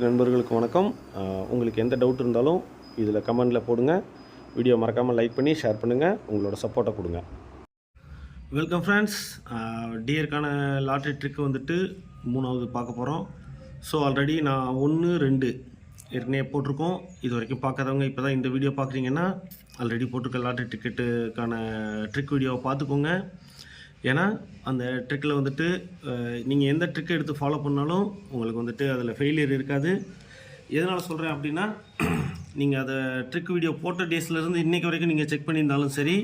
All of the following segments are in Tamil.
நண்பர்களுக்கு வணக்கம்? உங்களுக்கு எந்த டவுட் இருந்தாலும் இதில் கமெண்டில் போடுங்க. வீடியோ மறக்காமல் லைக் பண்ணி ஷேர் பண்ணுங்கள் உங்களோட சப்போர்ட்டை கொடுங்க. வெல்கம் ஃப்ரெண்ட்ஸ் டியருக்கான லாட்ரி ட்ரிக் வந்துட்டு மூணாவது பார்க்க போகிறோம் ஸோ ஆல்ரெடி நான் ஒன்று ரெண்டு ஏற்கனவே போட்டிருக்கோம். இது வரைக்கும் பார்க்காதவங்க இப்போ தான் இந்த வீடியோ பார்க்குறீங்கன்னா ஆல்ரெடி போட்டிருக்க லாட்ரி டிக்கெட்டுக்கான ட்ரிக் வீடியோவை பார்த்துக்கோங்க. ஏன்னா அந்த ட்ரிக்கில் வந்துட்டு நீங்கள் எந்த ட்ரிக்கை எடுத்து ஃபாலோ பண்ணாலும் உங்களுக்கு வந்துட்டு அதில் ஃபெயிலியர் இருக்காது. எதனால் சொல்கிறேன் அப்படின்னா நீங்கள் அதை ட்ரிக் வீடியோ போட்ட டேஸ்லேருந்து இன்றைக்கு வரைக்கும் நீங்கள் செக் பண்ணியிருந்தாலும் சரி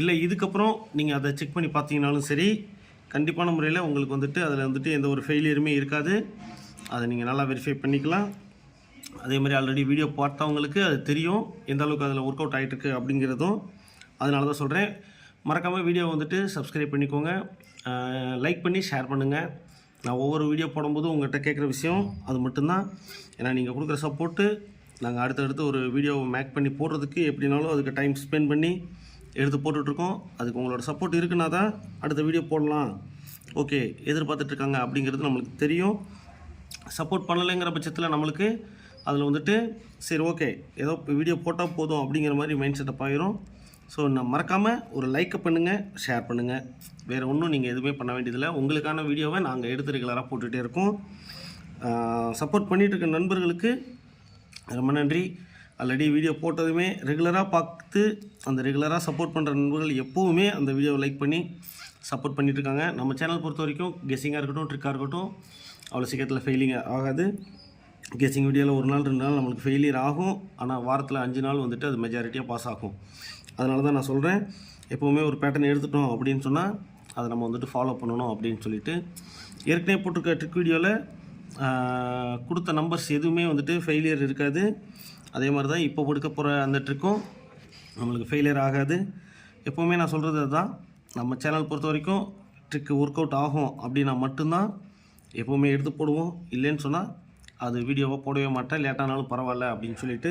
இல்லை இதுக்கப்புறம் நீங்கள் அதை செக் பண்ணி பார்த்தீங்கனாலும் சரி கண்டிப்பான முறையில் உங்களுக்கு வந்துட்டு அதில் வந்துட்டு எந்த ஒரு ஃபெயிலியருமே இருக்காது. அதை நீங்கள் நல்லா வெரிஃபை பண்ணிக்கலாம். அதே மாதிரி ஆல்ரெடி வீடியோ பார்த்தவங்களுக்கு அது தெரியும் எந்த அளவுக்கு அதில் ஒர்க் அவுட் ஆகிட்டுருக்கு அப்படிங்கிறதும். அதனால தான் சொல்கிறேன் மறக்காமல் வீடியோ வந்துட்டு சப்ஸ்கிரைப் பண்ணிக்கோங்க. லைக் பண்ணி ஷேர் பண்ணுங்கள் நான் ஒவ்வொரு வீடியோ போடும்போது உங்கள்கிட்ட கேட்குற விஷயம் அது மட்டும்தான். ஏன்னா நீங்கள் கொடுக்குற சப்போர்ட்டு நாங்கள் அடுத்தடுத்து ஒரு வீடியோவை மேக் பண்ணி போடுறதுக்கு எப்படினாலும் அதுக்கு டைம் ஸ்பெண்ட் பண்ணி எடுத்து போட்டுட்ருக்கோம். அதுக்கு உங்களோட சப்போர்ட் இருக்குன்னா தான் அடுத்த வீடியோ போடலாம். ஓகே எதிர்பார்த்துட்ருக்காங்க அப்படிங்கிறது நம்மளுக்கு தெரியும். சப்போர்ட் பண்ணலைங்கிற பட்சத்தில் நம்மளுக்கு அதில் வந்துட்டு சரி ஓகே ஏதோ வீடியோ போட்டால் போதும் அப்படிங்கிற மாதிரி மைண்ட் செட்டப் ஆயிரும் ஸோ நான் மறக்காமல் ஒரு லைக்கை பண்ணுங்கள் ஷேர் பண்ணுங்கள் வேறு ஒன்றும் நீங்கள் எதுவுமே பண்ண வேண்டியதில்லை. உங்களுக்கான வீடியோவை நாங்கள் எடுத்து ரெகுலராக போட்டுகிட்டே இருக்கோம். சப்போர்ட் பண்ணிகிட்டு இருக்க நண்பர்களுக்கு ரொம்ப நன்றி. ஆல்ரெடி வீடியோ போட்டதுமே ரெகுலராக பார்த்து அந்த ரெகுலராக சப்போர்ட் பண்ணுற நண்பர்கள் எப்போவுமே அந்த வீடியோவை லைக் பண்ணி சப்போர்ட் பண்ணிகிட்ருக்காங்க இருக்காங்க. நம்ம சேனல் பொறுத்த வரைக்கும் கெஸ்ஸிங்காக இருக்கட்டும் ட்ரிக்காக இருக்கட்டும் அவ்வளோ சீக்கிரத்தில் ஃபெயிலிங் ஆகாது. கெஸ்ஸிங் வீடியோவில் ஒரு நாள் ரெண்டு நாள் நம்மளுக்கு ஃபெயிலியர் ஆகும். ஆனால் வாரத்தில் அஞ்சு நாள் வந்துட்டு அது மெஜாரிட்டியாக பாஸ் ஆகும். அதனால தான் நான் சொல்கிறேன் எப்போவுமே ஒரு பேட்டர்ன் எடுத்துட்டோம் அப்படின்னு சொன்னால் அதை நம்ம வந்துட்டு ஃபாலோ பண்ணணும் அப்படின்னு சொல்லிட்டு ஏற்கனவே போட்டிருக்க ட்ரிக் வீடியோவில் கொடுத்த நம்பர்ஸ் எதுவுமே வந்துட்டு ஃபெயிலியர் இருக்காது. அதே மாதிரி தான் இப்போ கொடுக்க போகிற அந்த ட்ரிக்கும் நம்மளுக்கு ஃபெயிலியர் ஆகாது. எப்போவுமே நான் சொல்கிறது அதுதான். நம்ம சேனல் பொறுத்த வரைக்கும் ட்ரிக்கு ஒர்க் அவுட் ஆகும் அப்படின்னா மட்டும்தான் எப்போவுமே எடுத்து போடுவோம். இல்லைன்னு சொன்னால் அது வீடியோவாக போடவே மாட்டேன். லேட்டானாலும் பரவாயில்ல அப்படின்னு சொல்லிட்டு.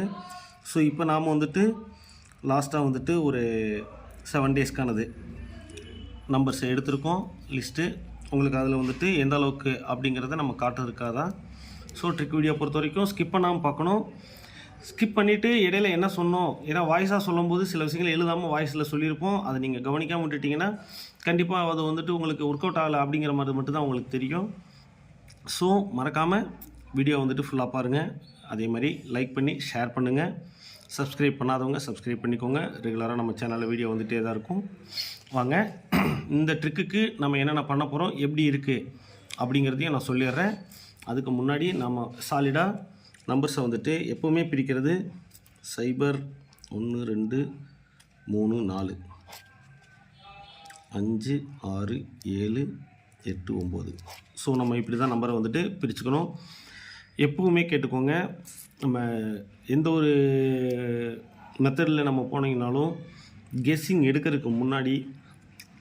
ஸோ இப்போ நாம் வந்துட்டு லாஸ்ட்டாக வந்துட்டு ஒரு செவன் டேஸ்க்கானது நம்பர்ஸ் எடுத்திருக்கோம் லிஸ்ட்டு உங்களுக்கு அதில் வந்துட்டு எந்த அளவுக்கு அப்படிங்கிறத நம்ம காட்டுறதுக்காக தான் ஸோ ட்ரிக் வீடியோ பொறுத்த வரைக்கும் ஸ்கிப் பண்ணாமல் பார்க்கணும். ஸ்கிப் பண்ணிவிட்டு இடையில என்ன சொன்னோம்? ஏன்னா வாய்ஸாக சொல்லும்போது சில விஷயங்கள் எழுதாமல் வாய்ஸில் சொல்லியிருப்போம். அதை நீங்கள் கவனிக்காமல் விட்டுட்டிங்கன்னா கண்டிப்பாக அது வந்துட்டு உங்களுக்கு ஒர்க் அவுட் ஆகலை அப்படிங்கிற மாதிரி மட்டும்தான் உங்களுக்கு தெரியும். ஸோ மறக்காமல் வீடியோ வந்துட்டு ஃபுல்லாக பாருங்கள் அதே மாதிரி லைக் பண்ணி ஷேர் பண்ணுங்கள் சப்ஸ்கிரைப் பண்ணாதவங்க சப்ஸ்கிரைப் பண்ணிக்கோங்க. ரெகுலராக நம்ம சேனலில் வீடியோ வந்துகிட்டே தான் இருக்கும். வாங்க இந்த ட்ரிக்குக்கு நம்ம என்னென்ன பண்ண போகிறோம் எப்படி இருக்குது அப்படிங்கிறதையும் நான் சொல்லிடுறேன். அதுக்கு முன்னாடி நம்ம சாலிடாக நம்பர்ஸை வந்துட்டு எப்போவுமே பிரிக்கிறது சைபர் ஒன்று ரெண்டு மூணு நாலு. அஞ்சு ஆறு ஏழு எட்டு ஒம்பது. ஸோ நம்ம இப்படி தான் நம்பரை வந்துட்டு பிரிச்சுக்கணும். எப்பவுமே கேட்டுக்கோங்க. நம்ம எந்த ஒரு மெத்தடில் நம்ம போனீங்கனாலும் கெஸ்ஸிங் எடுக்கிறதுக்கு முன்னாடி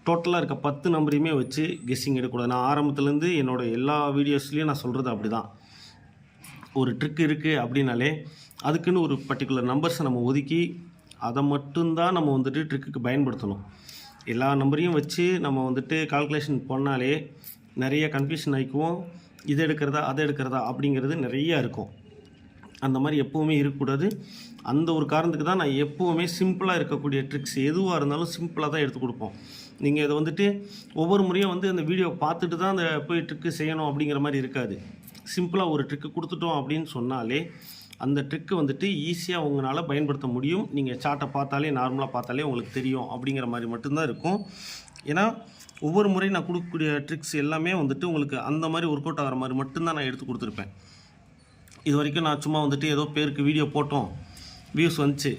டோட்டலாக இருக்க பத்து நம்பரையுமே வச்சு கெஸ்ஸிங் எடுக்கக்கூடாது. நான் ஆரம்பத்துலேருந்து என்னோடய எல்லா வீடியோஸ்லேயும் நான் சொல்கிறது அப்படி தான் ஒரு ட்ரிக் இருக்குது அப்படின்னாலே அதுக்குன்னு ஒரு பர்டிகுலர் நம்பர்ஸை நம்ம ஒதுக்கி அதை மட்டும்தான் நம்ம வந்துட்டு ட்ரிக்குக்கு பயன்படுத்தணும். எல்லா நம்பரையும் வச்சு நம்ம வந்துட்டு கால்குலேஷன் பண்ணாலே நிறைய கன்ஃபியூஷன் ஆகிக்குவோம் இது எடுக்கிறதா அதை எடுக்கிறதா அப்படிங்கிறது நிறையா இருக்கும். அந்த மாதிரி எப்போவுமே இருக்கக்கூடாது. அந்த ஒரு காரணத்துக்கு தான் நான் எப்போவுமே சிம்பிளாக இருக்கக்கூடிய ட்ரிக்ஸ் எதுவாக இருந்தாலும் சிம்பிளாக தான் எடுத்து கொடுப்போம். நீங்கள் இதை வந்துட்டு ஒவ்வொரு முறையும் வந்து அந்த வீடியோ பார்த்துட்டு தான் அந்த போய் ட்ரிக்கு செய்யணும் அப்படிங்கிற மாதிரி இருக்காது. சிம்பிளாக ஒரு ட்ரிக்கு கொடுத்துட்டோம் அப்படின்னு சொன்னாலே அந்த ட்ரிக்கு வந்துட்டு ஈஸியாக உங்களால் பயன்படுத்த முடியும். நீங்கள் சார்ட்டை பார்த்தாலே நார்மலாக பார்த்தாலே உங்களுக்கு தெரியும் அப்படிங்கிற மாதிரி மட்டும்தான் இருக்கும். ஏன்னா ஒவ்வொரு முறையும் நான் கொடுக்கக்கூடிய ட்ரிக்ஸ் எல்லாமே வந்துட்டு உங்களுக்கு அந்த மாதிரி ஒர்க் அவுட் ஆகிற மாதிரி மட்டும்தான் நான் எடுத்து கொடுத்துருப்பேன். இது வரைக்கும் நான் சும்மா வந்துட்டு ஏதோ பேருக்கு வீடியோ போட்டோம் வியூஸ் வந்துச்சு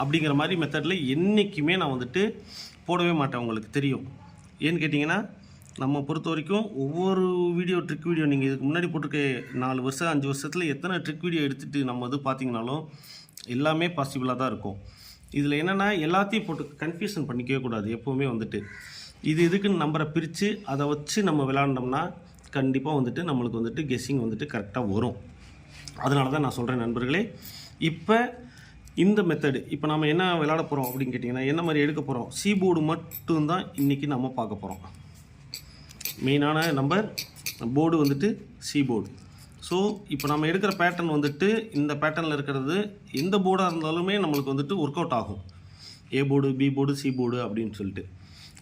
அப்படிங்கிற மாதிரி மெத்தடில் என்றைக்குமே நான் வந்துட்டு போடவே மாட்டேன் உங்களுக்கு தெரியும். ஏன்னு கேட்டிங்கன்னா நம்ம பொறுத்த வரைக்கும் ஒவ்வொரு வீடியோ ட்ரிக் வீடியோ நீங்கள் இதுக்கு முன்னாடி போட்டிருக்க நாலு வருஷம் அஞ்சு வருஷத்தில் எத்தனை ட்ரிக் வீடியோ எடுத்துகிட்டு நம்ம இது பார்த்தீங்கனாலும் எல்லாமே பாசிபிளாக தான் இருக்கும். இதில் என்னென்னா எல்லாத்தையும் போட்டு கன்ஃபியூஷன் பண்ணிக்கவே கூடாது எப்போவுமே வந்துட்டு. இது இதுக்குன்னு நம்பரை பிரித்து அதை வச்சு நம்ம விளாண்டோம்னா கண்டிப்பாக வந்துட்டு நம்மளுக்கு வந்துட்டு கெஸ்ஸிங் வந்துட்டு கரெக்டாக வரும். அதனால தான் நான் சொல்கிறேன் நண்பர்களே இப்போ இந்த மெத்தடு இப்போ நம்ம என்ன விளாட போகிறோம் அப்படின்னு கேட்டிங்கன்னா என்ன மாதிரி எடுக்க போகிறோம் சீபோர்டு மட்டும்தான் இன்றைக்கி நம்ம பார்க்க போகிறோம் மெயினான நம்பர் போர்டு வந்துட்டு சி போர்டு ஸோ இப்போ நம்ம எடுக்கிற பேட்டர்ன் வந்துட்டு இந்த பேட்டர்னில் இருக்கிறது எந்த போர்டாக இருந்தாலுமே நம்மளுக்கு வந்துட்டு ஒர்க் அவுட் ஆகும். A board B board C board அப்படின்னு சொல்லிட்டு.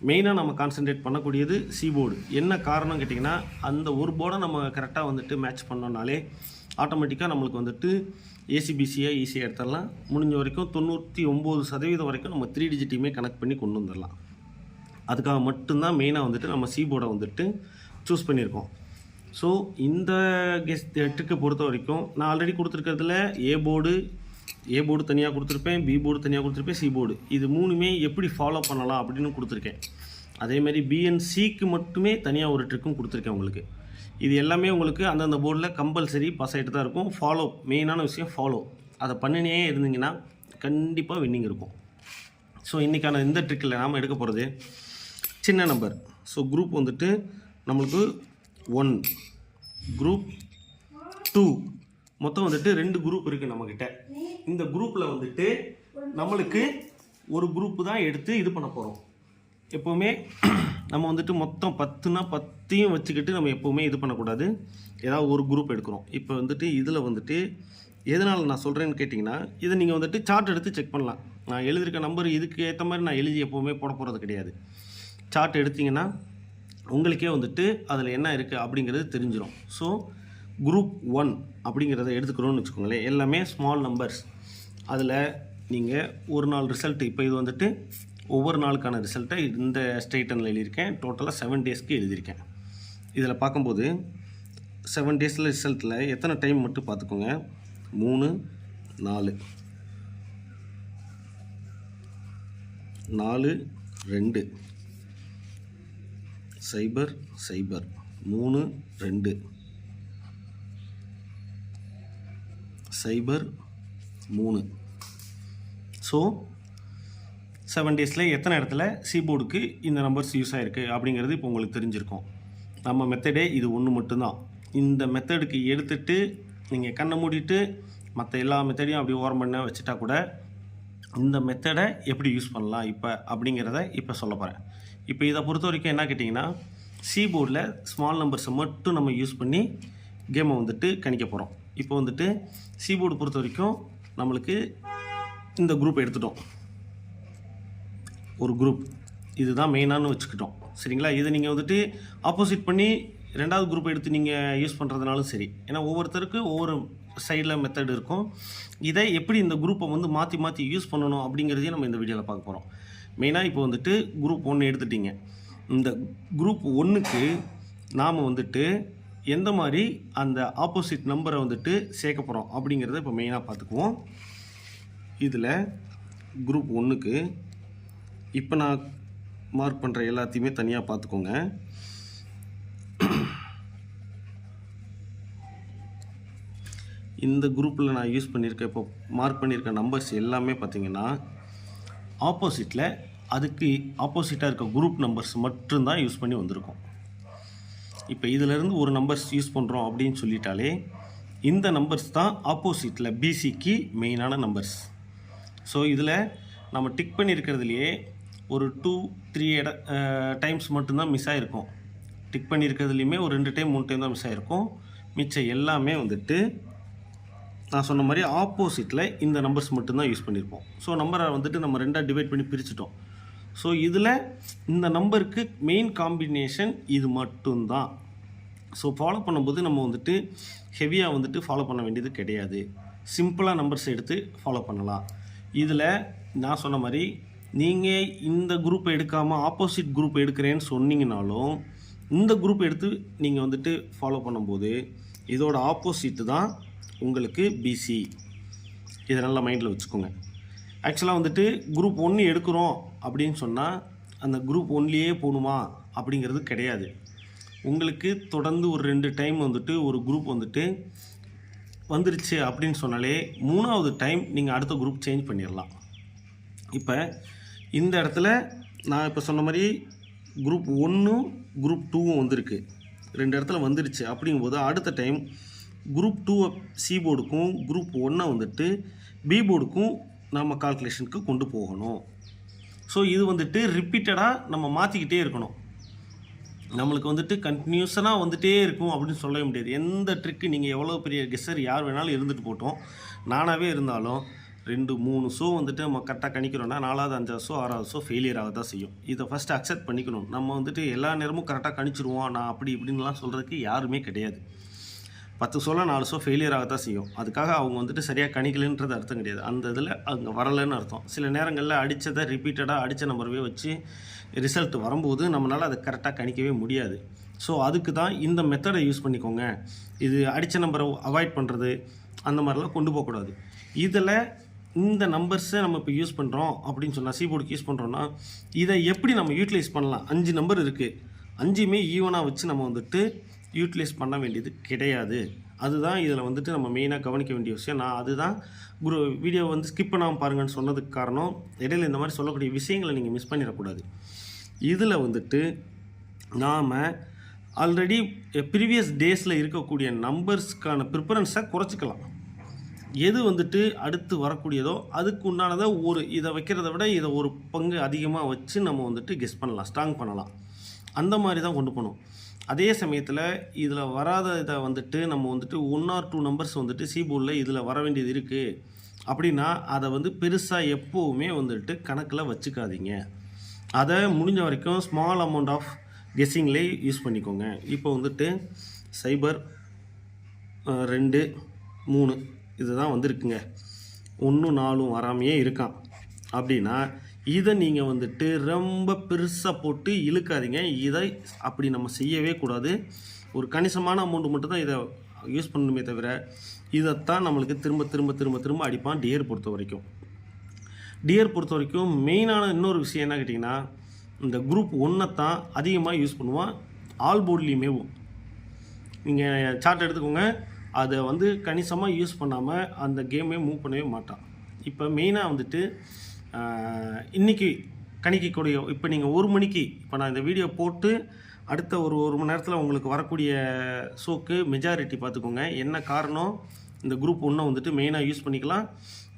மெயினாக நம்ம கான்சென்ட்ரேட் பண்ணக்கூடியது சி போர்டு என்ன காரணம் கேட்டிங்கன்னா அந்த ஒரு போர்டை நம்ம கரெக்டாக வந்துட்டு மேட்ச் பண்ணோம்னாலே ஆட்டோமேட்டிக்காக நம்மளுக்கு வந்துட்டு ஏசிபிசியாக ஈஸியாக எடுத்துடலாம். முடிஞ்ச வரைக்கும் தொண்ணூற்றி ஒம்பது சதவீதம் வரைக்கும் நம்ம த்ரீ டிஜிட்டையுமே கனெக்ட் பண்ணி கொண்டு வந்துடலாம். அதுக்காக மட்டும்தான் மெயினாக வந்துட்டு நம்ம சி போர்டை வந்துட்டு சூஸ் பண்ணியிருக்கோம். ஸோ இந்த கெஸ்ட் ட்ரிக்கை பொறுத்த வரைக்கும் நான் ஆல்ரெடி கொடுத்துருக்கிறதுல ஏ போர்டு ஏ போர்டு தனியாக கொடுத்துருப்பேன் பி போர்டு தனியாக கொடுத்துருப்பேன் சி போர்டு இது மூணுமே எப்படி ஃபாலோ பண்ணலாம் அப்படின்னு கொடுத்துருக்கேன். அதேமாதிரி பிஎன்சிக்கு மட்டுமே தனியாக ஒரு ட்ரிக்கும் கொடுத்துருக்கேன் உங்களுக்கு. இது எல்லாமே உங்களுக்கு அந்தந்த போர்டில் கம்பல்சரி பாஸ் ஆகிட்டு தான் இருக்கும். ஃபாலோ மெயினான விஷயம் ஃபாலோ அதை பண்ணினே இருந்தீங்கன்னா கண்டிப்பாக வின்னிங் இருக்கும். ஸோ இன்றைக்கான இந்த ட்ரிக்கில் நாம் எடுக்க போகிறது சின்ன நம்பர் ஸோ குரூப் வந்துட்டு நம்மளுக்கு ஒன் குரூப் டூ மொத்தம் வந்துட்டு ரெண்டு குரூப் இருக்குது நம்மக்கிட்ட இந்த குரூப்பில் வந்துட்டு நம்மளுக்கு ஒரு குரூப்பு தான் எடுத்து இது பண்ண போகிறோம் எப்போவுமே நம்ம வந்துட்டு மொத்தம் பத்துனா பத்தையும் வச்சுக்கிட்டு நம்ம எப்போவுமே இது பண்ணக்கூடாது. ஏதாவது ஒரு குரூப் எடுக்கிறோம். இப்போ வந்துட்டு இதில் வந்துட்டு எதனால் நான் சொல்கிறேன்னு கேட்டிங்கன்னா இதை நீங்கள் வந்துட்டு சார்ட் எடுத்து செக் பண்ணலாம். நான் எழுதியிருக்க நம்பர் இதுக்கு ஏற்ற மாதிரி நான் எழுதி எப்போவுமே போட போகிறது கிடையாது. சார்ட் எடுத்திங்கன்னா உங்களுக்கே வந்துட்டு அதில் என்ன இருக்குது அப்படிங்கிறது தெரிஞ்சிடும் ஸோ குரூப் ஒன் அப்படிங்கிறத எடுத்துக்கிறோன்னு வச்சுக்கோங்களேன். எல்லாமே ஸ்மால் நம்பர்ஸ் அதில் நீங்கள் ஒரு நாள் ரிசல்ட்டு இப்போ இது வந்துட்டு ஒவ்வொரு நாளுக்கான ரிசல்ட்டை இந்த ஸ்டேட்டனில் எழுதியிருக்கேன். டோட்டலாக செவன் டேஸ்க்கு எழுதியிருக்கேன். இதில் பார்க்கும்போது செவன் டேஸில் ரிசல்ட்டில் எத்தனை டைம் மட்டும் பார்த்துக்கோங்க. மூணு நாலு. நாலு ரெண்டு. சைபர் சைபர் மூணு ரெண்டு. சைபர் மூணு. ஸோ செவன் டேஸில் எத்தனை இடத்துல சீபோர்டுக்கு இந்த நம்பர்ஸ் யூஸ் ஆகிருக்கு அப்படிங்கிறது இப்போ உங்களுக்கு தெரிஞ்சிருக்கும். நம்ம மெத்தடே இது ஒன்று மட்டும்தான். இந்த மெத்தடுக்கு எடுத்துட்டு நீங்கள் கண்ணை மூடிட்டு மற்ற எல்லா மெத்தடையும் அப்படி ஓரம் பண்ண வச்சுட்டா கூட இந்த மெத்தடை எப்படி யூஸ் பண்ணலாம் இப்போ அப்படிங்கிறத இப்போ சொல்ல போகிறேன் இப்போ இதை பொறுத்த வரைக்கும் என்ன கேட்டிங்கன்னா சி போர்டில் ஸ்மால் நம்பர்ஸை மட்டும் நம்ம யூஸ் பண்ணி கேமை வந்துட்டு கணிக்க போகிறோம் இப்போ வந்துட்டு சிபோர்டு பொறுத்த வரைக்கும் நம்மளுக்கு இந்த குரூப் எடுத்துட்டோம். ஒரு குரூப் இதுதான் மெயினானு வச்சுக்கிட்டோம். சரிங்களா? இதை நீங்கள் வந்துட்டு ஆப்போசிட் பண்ணி ரெண்டாவது குரூப் எடுத்து நீங்கள் யூஸ் பண்ணுறதுனாலும் சரி. ஏன்னா ஒவ்வொருத்தருக்கும் ஒவ்வொரு சைடில் மெத்தட் இருக்கும். இதை எப்படி இந்த குரூப்பை வந்து மாற்றி மாற்றி யூஸ் பண்ணணும் அப்படிங்கிறதையும் நம்ம இந்த வீடியோவில் பார்க்க போகிறோம் மெயினாக இப்போ வந்துட்டு குரூப் ஒன்று எடுத்துட்டீங்க. இந்த குரூப் ஒன்றுக்கு நாம் வந்துட்டு எந்த மாதிரி அந்த ஆப்போசிட் நம்பரை வந்துட்டு சேர்க்க போகிறோம் அப்படிங்கிறத இப்போ மெயினாக பார்த்துக்குவோம். இதில் குரூப் ஒன்றுக்கு இப்போ நான் மார்க் பண்ணுற எல்லாத்தையுமே தனியாக பார்த்துக்கோங்க. இந்த குரூப்பில் நான் யூஸ் பண்ணியிருக்க இப்போ மார்க் பண்ணியிருக்க நம்பர்ஸ் எல்லாமே பார்த்திங்கன்னா ஆப்போசிட்டில் அதுக்கு ஆப்போசிட்டாக இருக்க குரூப் நம்பர்ஸ் மட்டும்தான் யூஸ் பண்ணி வந்திருக்கோம். இப்போ இதிலேருந்து ஒரு நம்பர்ஸ் யூஸ் பண்ணுறோம் அப்படின்னு சொல்லிட்டாலே இந்த நம்பர்ஸ் தான் ஆப்போசிட்டில் பிசிக்கு மெயினான நம்பர்ஸ் ஸோ இதில் நம்ம டிக் பண்ணியிருக்கிறதுலையே ஒரு டூ த்ரீ இட டைம்ஸ் மட்டும்தான் மிஸ் ஆகிருக்கும் டிக் பண்ணியிருக்கிறதுலையுமே ஒரு ரெண்டு டைம் மூணு டைம் தான் மிஸ் ஆகிருக்கும் மிச்சம் எல்லாமே வந்துட்டு நான் சொன்ன மாதிரி ஆப்போசிட்டில் இந்த நம்பர்ஸ் மட்டும்தான் யூஸ் பண்ணியிருப்போம் ஸோ நம்பரை வந்துட்டு நம்ம ரெண்டாக டிவைட் பண்ணி பிரிச்சிட்டோம். ஸோ இதில் இந்த நம்பருக்கு மெயின் காம்பினேஷன் இது மட்டும்தான். ஸோ ஃபாலோ பண்ணும்போது நம்ம வந்துட்டு ஹெவியாக வந்துட்டு ஃபாலோ பண்ண வேண்டியது கிடையாது. சிம்பிளாக நம்பர்ஸ் எடுத்து ஃபாலோ பண்ணலாம். இதில் நான் சொன்ன மாதிரி நீங்கள் இந்த குரூப் எடுக்காமல் ஆப்போசிட் குரூப் எடுக்கிறேன்னு சொன்னீங்கனாலும் இந்த குரூப் எடுத்து நீங்கள் வந்துட்டு ஃபாலோ பண்ணும்போது இதோட ஆப்போசிட் தான் உங்களுக்கு பிசி இதை நல்லா மைண்டில் வச்சுக்கோங்க. ஆக்சுவலாக வந்துட்டு குரூப் ஒன்று எடுக்கிறோம் அப்படின்னு சொன்னால் அந்த குரூப் ஒன்லேயே போகணுமா அப்படிங்கிறது கிடையாது. உங்களுக்கு தொடர்ந்து ஒரு ரெண்டு டைம் வந்துட்டு ஒரு குரூப் வந்துட்டு வந்துருச்சு அப்படின்னு சொன்னாலே மூணாவது டைம் நீங்கள் அடுத்த குரூப் சேஞ்ச் பண்ணிடலாம் இப்போ இந்த இடத்துல நான் இப்போ சொன்ன மாதிரி குரூப் ஒன்றும் குரூப் டூவும் வந்திருக்கு. ரெண்டு இடத்துல வந்துருச்சு அப்படிங்கும்போது அடுத்த டைம் குரூப் டூவை சி போர்டுக்கும் குரூப் ஒன்றை வந்துட்டு பி போர்டுக்கும் நம்ம கால்குலேஷனுக்கு கொண்டு போகணும். ஸோ இது வந்துட்டு ரிப்பீட்டடாக நம்ம மாற்றிக்கிட்டே இருக்கணும். நம்மளுக்கு வந்துட்டு கண்டினியூஸனாக வந்துகிட்டே இருக்கும் அப்படின்னு சொல்லவே முடியாது. எந்த ட்ரிக்கு நீங்கள் எவ்வளோ பெரிய கெஸ்ஸர் யார் வேணாலும் இருந்துட்டு போட்டோம். நானாகவே இருந்தாலும் ரெண்டு மூணு ஷோ வந்துட்டு நம்ம கரெக்டாக கணிக்கிறோன்னா நாலாவது அஞ்சாவது ஷோ ஆறாவது ஷோ ஃபெயிலியர் ஆக தான் செய்யும். இதை ஃபஸ்ட்டு அக்செப்ட் பண்ணிக்கணும். நம்ம வந்துட்டு எல்லா நேரமும் கரெக்டாக கணிச்சிருவோம். நான் அப்படி இப்படின்லாம் சொல்கிறதுக்கு யாருமே கிடையாது. பத்து ஷோவில் நாலு ஷோ ஃபெயிலியர் ஆகத்தான் தான் செய்யும். அதுக்காக அவங்க வந்துட்டு சரியாக கணிக்கலைன்றது அர்த்தம் கிடையாது. அந்த இதில் அங்கே வரலைன்னு அர்த்தம். சில நேரங்களில் அடித்ததை ரிப்பீட்டடாக அடித்த நம்பரவே வச்சு ரிசல்ட் வரும்போது நம்மளால் அதை கரெக்டாக கணிக்கவே முடியாது. ஸோ அதுக்கு தான் இந்த மெத்தடை யூஸ் பண்ணிக்கோங்க. இது அடித்த நம்பரை அவாய்ட் பண்ணுறது அந்த மாதிரிலாம் கொண்டு போகக்கூடாது இதில் இந்த நம்பர்ஸை நம்ம இப்போ யூஸ் பண்ணுறோம் அப்படின்னு சொன்னால் சீபோர்டுக்கு யூஸ் பண்ணுறோன்னா இதை எப்படி நம்ம யூட்டிலைஸ் பண்ணலாம்? அஞ்சு நம்பர் இருக்குது அஞ்சுமே ஈவனாக வச்சு நம்ம வந்துட்டு யூட்டிலைஸ் பண்ண வேண்டியது கிடையாது. அதுதான் இதில் வந்துட்டு நம்ம மெயினாக கவனிக்க வேண்டிய விஷயம். நான் அதுதான் குரு வீடியோ வந்து ஸ்கிப் பண்ணாமல் பாருங்கன்னு சொன்னதுக்கு காரணம் இடையில இந்த மாதிரி சொல்லக்கூடிய விஷயங்களை நீங்கள் மிஸ் பண்ணிடக்கூடாது. இதில் வந்துட்டு நாம் ஆல்ரெடி ப்ரீவியஸ் டேஸில் இருக்கக்கூடிய நம்பர்ஸ்க்கான ப்ரிஃபரன்ஸை குறைச்சிக்கலாம். எது வந்துட்டு அடுத்து வரக்கூடியதோ அதுக்கு உண்டானதை ஒரு இதை வைக்கிறத விட இதை ஒரு பங்கு அதிகமாக வச்சு நம்ம வந்துட்டு கெஸ் பண்ணலாம் ஸ்ட்ராங் பண்ணலாம். அந்த மாதிரி தான் கொண்டு போகணும். அதே சமயத்தில் இதில் வராத இதை வந்துட்டு நம்ம வந்துட்டு ஒன் ஆர் டூ நம்பர்ஸ் வந்துட்டு சீபோர்டில் இதில் வர வேண்டியது இருக்குது அப்படின்னா அதை வந்து பெருசாக எப்போவுமே வந்துட்டு கணக்கில் வச்சுக்காதீங்க. அதை முடிஞ்ச வரைக்கும் ஸ்மால் அமௌண்ட் ஆஃப் கெஸ்ஸிங்லேயே யூஸ் பண்ணிக்கோங்க. இப்போ வந்துட்டு சைபர் ரெண்டு மூணு இதுதான் வந்திருக்குங்க. ஒன்றும் நாலும் வராமையே இருக்கான். அப்படின்னா இதை நீங்கள் வந்துட்டு ரொம்ப பெருசாக போட்டு இழுக்காதீங்க. இதை அப்படி நம்ம செய்யவே கூடாது. ஒரு கணிசமான அமௌண்ட் மட்டும் தான் இதை யூஸ் பண்ணணுமே தவிர இதைத்தான் நம்மளுக்கு திரும்ப திரும்ப திரும்ப திரும்ப அடிப்பான் டியர் பொறுத்த வரைக்கும். டியர் பொறுத்த வரைக்கும் மெயினான இன்னொரு விஷயம் என்ன கேட்டிங்கன்னா இந்த குரூப் ஒன்றை தான் அதிகமாக யூஸ் பண்ணுவான். ஆல் போர்ட்லேயுமேவும் நீங்கள் சார்ட் எடுத்துக்கோங்க. அதை வந்து கணிசமாக யூஸ் பண்ணாமல் அந்த கேமே மூவ் பண்ணவே மாட்டான். இப்போ மெயினாக வந்துட்டு இன்றைக்கி கணிக்கக்கூடிய இப்போ நீங்கள் ஒரு மணிக்கு இப்போ நான் இந்த வீடியோ போட்டு அடுத்த ஒரு ஒரு மணி நேரத்தில் உங்களுக்கு வரக்கூடிய ஷோக்கு மெஜாரிட்டி பார்த்துக்கோங்க. என்ன காரணம்? இந்த குரூப் ஒன்றை வந்துட்டு மெயினாக யூஸ் பண்ணிக்கலாம்.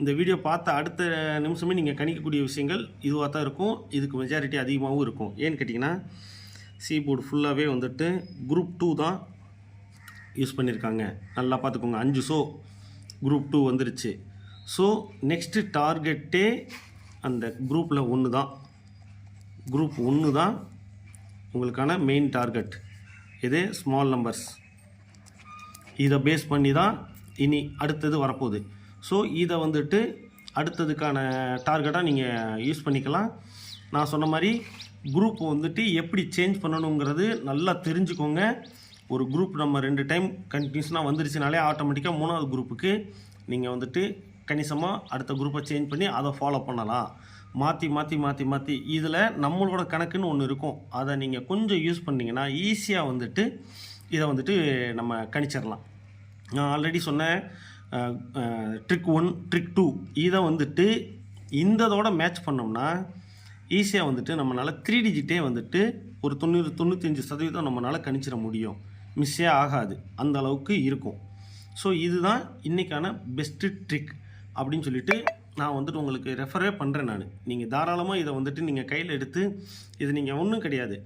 இந்த வீடியோ பார்த்த அடுத்த நிமிஷமே நீங்கள் கணிக்கக்கூடிய விஷயங்கள் இதுவாக தான் இருக்கும். இதுக்கு மெஜாரிட்டி அதிகமாகவும் இருக்கும். ஏன்னு கேட்டிங்கன்னா சீபோர்டு ஃபுல்லாகவே வந்துட்டு குரூப் டூ தான் யூஸ் பண்ணியிருக்காங்க நல்லா பார்த்துக்கோங்க. அஞ்சு ஷோ குரூப் டூ வந்துருச்சு. ஸோ நெக்ஸ்ட்டு டார்கெட்டே அந்த குரூப்பில் ஒன்று தான். குரூப் ஒன்று தான் உங்களுக்கான மெயின் டார்கெட் இது ஸ்மால் நம்பர்ஸ் இதை பேஸ் பண்ணி தான் இனி அடுத்தது வரப்போகுது. ஸோ இதை வந்துட்டு அடுத்ததுக்கான டார்கெட்டாக நீங்கள் யூஸ் பண்ணிக்கலாம். நான் சொன்ன மாதிரி குரூப் வந்துட்டு எப்படி சேஞ்ச் பண்ணணுங்கிறது நல்லா தெரிஞ்சுக்கோங்க. ஒரு குரூப் நம்ம ரெண்டு டைம் கண்டினியூஸ்னாக வந்துருச்சுனாலே ஆட்டோமேட்டிக்காக மூணாவது குரூப்புக்கு நீங்கள் வந்துட்டு கணிசமாக அடுத்த குரூப்பை சேஞ்ச் பண்ணி அதை ஃபாலோ பண்ணலாம். மாற்றி மாற்றி மாற்றி மாற்றி இதில் நம்மளோட கணக்குன்னு ஒன்று இருக்கும். அதை நீங்கள் கொஞ்சம் யூஸ் பண்ணிங்கன்னா ஈஸியாக வந்துட்டு இதை வந்துட்டு நம்ம கணிச்சிடலாம். நான் ஆல்ரெடி சொன்னேன் ட்ரிக் ஒன் ட்ரிக் டூ இதை வந்துட்டு இந்ததோட மேட்ச் பண்ணோம்னா ஈஸியாக வந்துட்டு நம்மளால் த்ரீ டிஜிட்டே வந்துட்டு ஒரு தொண்ணூறு தொண்ணூத்தஞ்சு சதவீதம் நம்மளால் கணிச்சிட முடியும். மிஸ்ஸே ஆகாது. அந்த அளவுக்கு இருக்கும். ஸோ இதுதான் இன்றைக்கான பெஸ்ட்டு ட்ரிக் அப்படின்னு சொல்லிட்டு நான் வந்துட்டு உங்களுக்கு ரெஃபரே பண்ணுறேன் நான். நீங்கள் தாராளமாக இதை வந்துட்டு நீங்கள் கையில் எடுத்து இது நீங்கள் ஒன்றும் கிடையாது.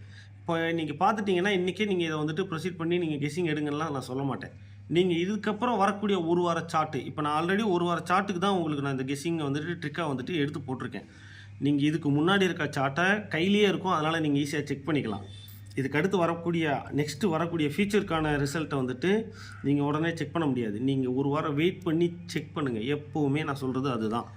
இப்போ நீங்கள் பார்த்துட்டிங்கன்னா இன்றைக்கே நீங்கள் இதை வந்துட்டு ப்ரொசீட் பண்ணி நீங்கள் கெஸ்ஸிங் எடுங்கலாம் நான் சொல்ல மாட்டேன். நீங்கள் இதுக்கப்புறம் வரக்கூடிய ஒரு வார சார்ட்டு இப்போ நான் ஆல்ரெடி ஒரு வார சார்ட்டுக்கு தான் உங்களுக்கு நான் இந்த கெஸ்ஸிங்கை வந்துட்டு ட்ரிக்காக வந்துட்டு எடுத்து போட்டிருக்கேன். நீங்கள் இதுக்கு முன்னாடி இருக்க சார்ட்டை கையிலேயே இருக்கும் அதனால் நீங்கள் ஈஸியாக செக் பண்ணிக்கலாம். இதுக்கு அடுத்து வரக்கூடிய நெக்ஸ்ட்டு வரக்கூடிய ஃபியூச்சருக்கான ரிசல்ட்டை வந்துட்டு நீங்கள் உடனே செக் பண்ண முடியாது. நீங்கள் ஒரு வாரம் வெயிட் பண்ணி செக் பண்ணுங்கள் எப்போவுமே நான் சொல்கிறது அதுதான்.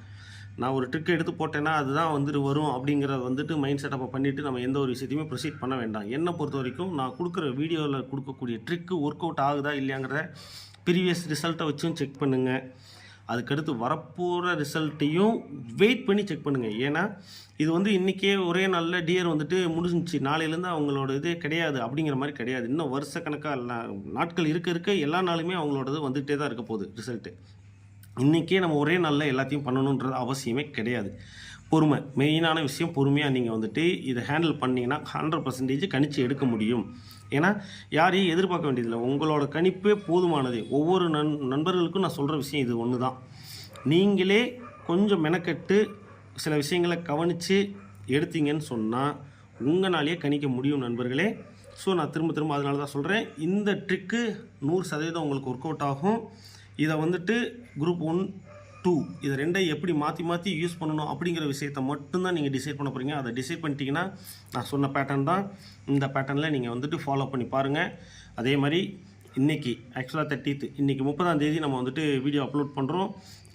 நான் ஒரு ட்ரிக் எடுத்து போட்டேன்னா அதுதான் வந்துட்டு வரும் அப்படிங்கிறத வந்துட்டு மைண்ட் செட்டப்பை பண்ணிவிட்டு நம்ம எந்த ஒரு விஷயத்தையுமே ப்ரொசீட் பண்ண வேண்டாம். என்னை பொறுத்த வரைக்கும் நான் கொடுக்குற வீடியோவில் கொடுக்கக்கூடிய ட்ரிக்கு ஒர்க் அவுட் ஆகுதா இல்லையாங்கிறத ப்ரீவியஸ் ரிசல்ட்டை வச்சும் செக் பண்ணுங்கள் அதுக்கடுத்து வரப்போகிற ரிசல்ட்டையும் வெயிட் பண்ணி செக் பண்ணுங்கள் ஏன்னா இது வந்து இன்றைக்கே ஒரே நாளில் டியர் வந்துட்டு முடிஞ்சிச்சு. நாளையிலேருந்து அவங்களோட இது கிடையாது அப்படிங்கிற மாதிரி கிடையாது. இன்னும் வருஷக்கணக்காக நாட்கள் இருக்க இருக்க எல்லா நாளுமே அவங்களோடது வந்துகிட்டே தான் இருக்க போகுது ரிசல்ட்டு இன்றைக்கே நம்ம ஒரே நாளில் எல்லாத்தையும் பண்ணணுன்றது அவசியமே கிடையாது. பொறுமை. மெயினான விஷயம் பொறுமையாக நீங்கள் வந்துட்டு இதை ஹேண்டில் பண்ணிங்கன்னா ஹண்ட்ரட் பர்சன்டேஜ் கணிச்சு எடுக்க முடியும். ஏன்னா யாரையும் எதிர்பார்க்க வேண்டியதில்லை. உங்களோட கணிப்பே போதுமானது. ஒவ்வொரு நண் நண்பர்களுக்கும் நான் சொல்கிற விஷயம் இது ஒன்று தான் நீங்களே கொஞ்சம் மெனக்கெட்டு சில விஷயங்களை கவனித்து எடுத்தீங்கன்னு சொன்னால் உங்களாலேயே கணிக்க முடியும் நண்பர்களே. ஸோ நான் திரும்ப திரும்ப அதனால தான் சொல்கிறேன் இந்த ட்ரிக்கு நூறு சதவீதம் உங்களுக்கு ஒர்க் அவுட் ஆகும். இதை வந்துட்டு குரூப் ஒன் டூ இதை ரெண்டையும் எப்படி மாற்றி மாற்றி யூஸ் பண்ணணும் அப்படிங்கிற விஷயத்த மட்டும்தான் நீங்கள் டிசைட் பண்ண போகிறீங்க அதை டிசைட் பண்ணிட்டீங்கன்னா நான் சொன்ன பேட்டர்ன் தான். இந்த பேட்டர்னில் நீங்கள் வந்துட்டு ஃபாலோ பண்ணி பாருங்கள் அதே மாதிரி இன்றைக்கி ஆக்சுவலாக தேர்ட்டீத்து இன்றைக்கி முப்பதாம் தேதி நம்ம வந்துட்டு வீடியோ அப்லோட் பண்ணுறோம்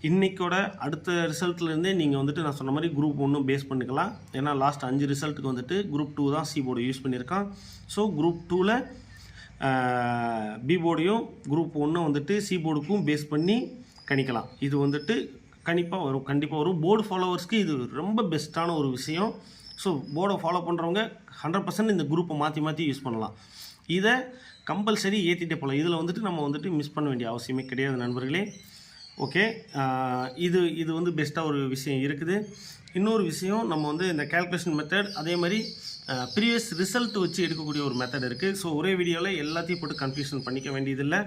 இன்றைக்கோட அடுத்த ரிசல்ட்லேருந்தே நீங்கள் வந்துட்டு நான் சொன்ன மாதிரி குரூப் ஒன்றும் பேஸ் பண்ணிக்கலாம். ஏன்னா லாஸ்ட் அஞ்சு ரிசல்ட்டுக்கு வந்துட்டு குரூப் டூ தான் சி போர்டு யூஸ் பண்ணியிருக்கான் ஸோ குரூப் டூவில் பி போர்டையும் குரூப் ஒன்றும் வந்துட்டு சி போர்டுக்கும் பேஸ் பண்ணி கணிக்கலாம். இது வந்துட்டு கண்டிப்பாக வரும். கண்டிப்பாக வரும். போர்டு ஃபாலோவர்ஸ்க்கு இது ரொம்ப பெஸ்ட்டான ஒரு விஷயம். ஸோ போர்டை ஃபாலோ பண்ணுறவங்க ஹண்ட்ரட் பர்சன்ட் இந்த குரூப்பை மாற்றி மாற்றி யூஸ் பண்ணலாம். இதை கம்பல்சரி ஏற்றிட்டே போகலாம் இதில் வந்துட்டு நம்ம வந்துட்டு மிஸ் பண்ண வேண்டிய அவசியமே கிடையாது நண்பர்களே. ஓகே இது இது வந்து பெஸ்ட்டாக ஒரு விஷயம் இருக்குது. இன்னொரு விஷயம் நம்ம வந்து இந்த கால்குலேஷன் மெத்தட் அதே மாதிரி ப்ரீவியஸ் ரிசல்ட் வச்சு எடுக்கக்கூடிய ஒரு மெத்தட் இருக்குது ஸோ ஒரே வீடியோவில் எல்லாத்தையும் போட்டு கன்ஃபியூஷன் பண்ணிக்க வேண்டியதில்லை.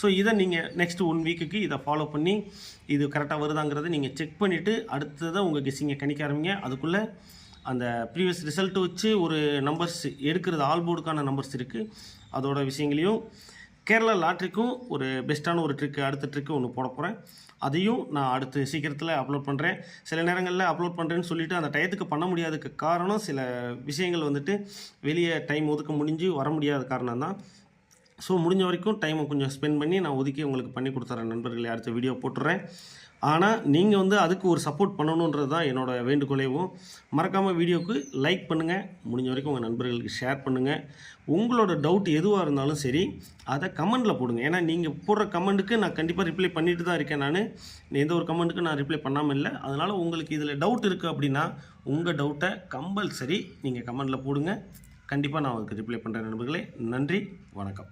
ஸோ இதை நீங்கள் நெக்ஸ்ட் ஒன் வீக்குக்கு இதை ஃபாலோ பண்ணி இது கரெக்டாக வருதாங்கிறத நீங்கள் செக் பண்ணிவிட்டு அடுத்ததை உங்கள் கெஸ்ஸிங்கை கணிக்க ஆரம்பிங்க. அதுக்குள்ளே அந்த ப்ரீவியஸ் ரிசல்ட் வச்சு ஒரு நம்பர்ஸ் எடுக்கிறது ஆல் போர்டுக்கான நம்பர்ஸ் இருக்குது அதோட விஷயங்களையும் கேரளா லாட்ரிக்கும் ஒரு பெஸ்ட்டான ஒரு ட்ரிக்கு அடுத்த ட்ரிக்கு ஒன்று போட போகிறேன் அதையும் நான் அடுத்து சீக்கிரத்தில் அப்லோட் பண்ணுறேன் சில நேரங்களில் அப்லோட் பண்ணுறேன்னு சொல்லிவிட்டு அந்த டயத்துக்கு பண்ண முடியாததுக்கு காரணம் சில விஷயங்கள் வந்துட்டு வெளியே டைம் ஒதுக்க முடிஞ்சு வர முடியாத காரணம் தான். ஸோ முடிஞ்ச வரைக்கும் டைமை கொஞ்சம் ஸ்பெண்ட் பண்ணி நான் ஒதுக்கி உங்களுக்கு பண்ணி கொடுத்துறேன் நண்பர்களே. அடுத்த வீடியோ போட்டுறேன். ஆனால் நீங்கள் வந்து அதுக்கு ஒரு சப்போர்ட் பண்ணணுன்றது தான் என்னோட வேண்டுகோளையும் மறக்காமல் வீடியோவுக்கு லைக் பண்ணுங்கள் முடிஞ்ச வரைக்கும் உங்கள் நண்பர்களுக்கு ஷேர் பண்ணுங்கள் உங்களோட டவுட் எதுவாக இருந்தாலும் சரி அதை கமெண்டில் போடுங்க. ஏன்னா நீங்கள் போடுற கமெண்ட்டுக்கு நான் கண்டிப்பாக ரிப்ளை பண்ணிட்டு தான் இருக்கேன் நான். எந்த ஒரு கமெண்ட்டுக்கு நான் ரிப்ளை பண்ணாமல் இல்லை. அதனால் உங்களுக்கு இதில் டவுட் இருக்குது அப்படின்னா உங்கள் டவுட்டை கம்பல்சரி நீங்கள் கமெண்டில் போடுங்க. கண்டிப்பாக நான் உங்களுக்கு ரிப்ளை பண்ணுறேன் நண்பர்களே. நன்றி. வணக்கம்.